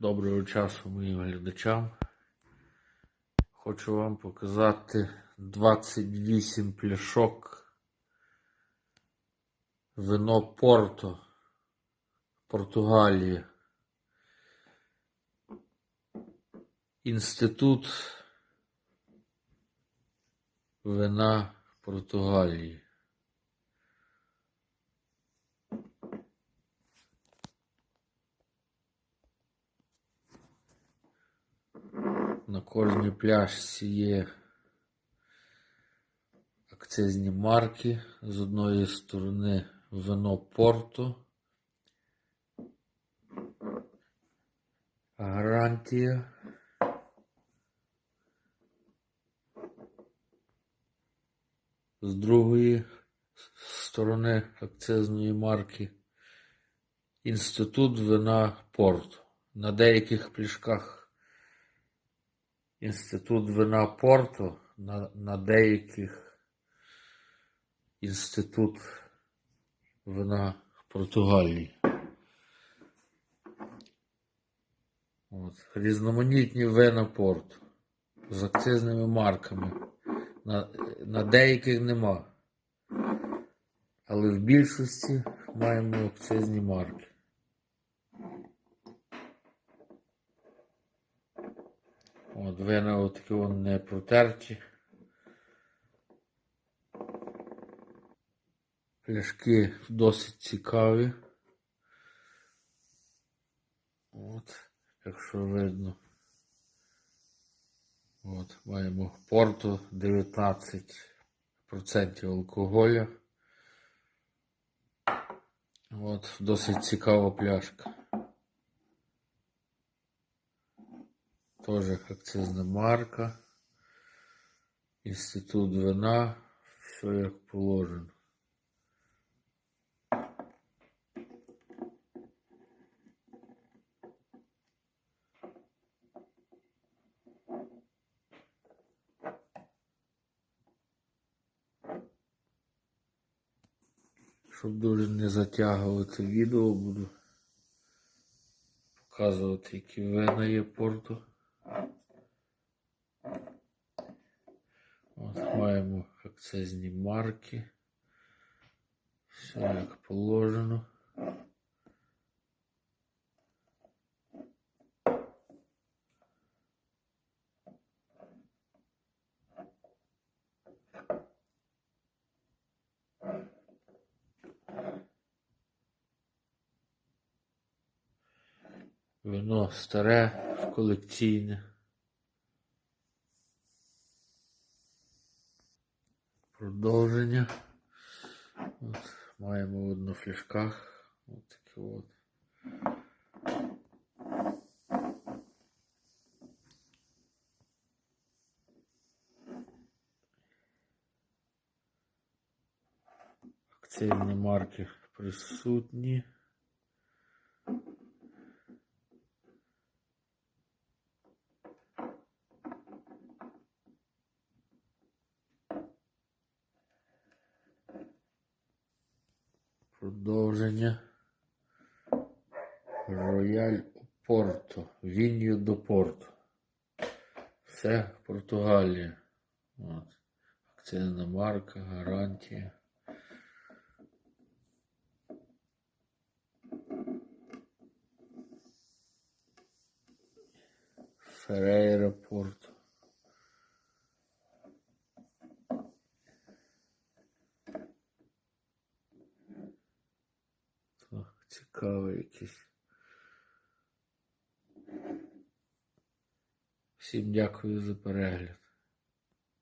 Доброго часу моїм глядачам. Хочу вам показати 28 пляшок вино Порто, Португалія. Інститут вина Португалії. На кожній пляшці є акцизні марки. З одної сторони вино Порто. Гарантія. З другої сторони акцизної марки Інститут вина Порто. На деяких пляшках Інститут вина Порто, на, на деяких Інститут вина Португалії. От. Різноманітні вина Порту з акцизними марками. На, на деяких нема. Але в більшості маємо акцизні марки. От вина отакі вони не протерті. Пляшки досить цікаві. От, якщо видно. От, маємо порту 19% алкоголя. От, досить цікава пляшка. Тоже акцизна марка. Інститут вина. Все як положено. Щоб дуже не затягувати відео, буду показувати, які вина є порту. От акцизні марки. Все як положено. Вино старе, колекційне. Продовження. От, маємо в однофляшках. От такі от. Акційні марки присутні. Продовження. Рояль Порто. Вінью до Порту. Все Португалія. От. Акцизна марка, гарантія. Ферейра Порту. Так, якесь. Всім дякую за перегляд.